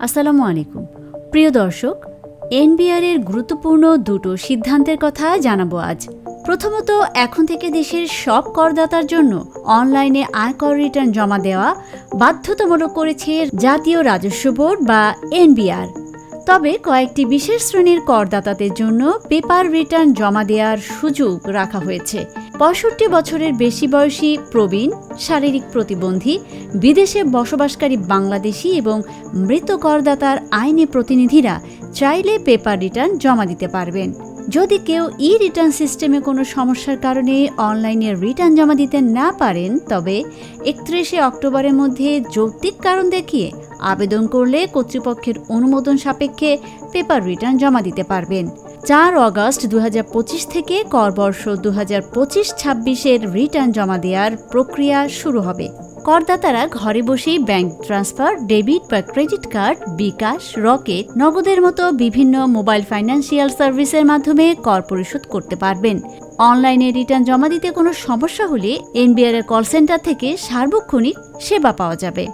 আসসালামু আলাইকুম। প্রিয় দর্শক, এনবিআর এর গুরুত্বপূর্ণ দুটো সিদ্ধান্তের কথা জানাব আজ। প্রথমত, এখন থেকে দেশের সব করদাতার জন্য অনলাইনে আয়কর রিটার্ন জমা দেওয়া বাধ্যতামূলক করেছে জাতীয় রাজস্ব বোর্ড বা এনবিআর। তবে কয়েকটি বিশেষ শ্রেণির করদাতাদের জন্য পেপার রিটার্ন জমা দেওয়ার সুযোগ রাখা হয়েছে। পঁয়ষট্টি বছরের বেশি বয়সী প্রবীণ, শারীরিক প্রতিবন্ধী, বিদেশে বসবাসকারী বাংলাদেশি এবং মৃত করদাতার আইনি প্রতিনিধিরা চাইলে পেপার রিটার্ন জমা দিতে পারবেন। যদি কেউ ই রিটার্ন সিস্টেমে কোনো সমস্যার কারণে অনলাইনে রিটার্ন জমা দিতে না পারেন, তবে একত্রিশে অক্টোবরের মধ্যে যৌক্তিক কারণ দেখিয়ে আবেদন করলে কর্তৃপক্ষের অনুমোদন সাপেক্ষে পেপার রিটার্ন জমা দিতে পারবেন। চার অগস্ট দু হাজার পঁচিশ থেকে করবর্ষ দু হাজার পঁচিশ ছাব্বিশের রিটার্ন জমা দেওয়ার প্রক্রিয়া শুরু হবে। করদাতারা ঘরে বসেই ব্যাংক ট্রান্সফার, ডেবিট বা ক্রেডিট কার্ড, বিকাশ, রকেট, নগদের মতো বিভিন্ন মোবাইল ফাইন্যান্সিয়াল সার্ভিসের মাধ্যমে কর পরিশোধ করতে পারবেন। অনলাইনে রিটার্ন জমা দিতে কোনো সমস্যা হলে এনবিআর এর কল সেন্টার থেকে সার্বক্ষণিক সেবা পাওয়া যাবে।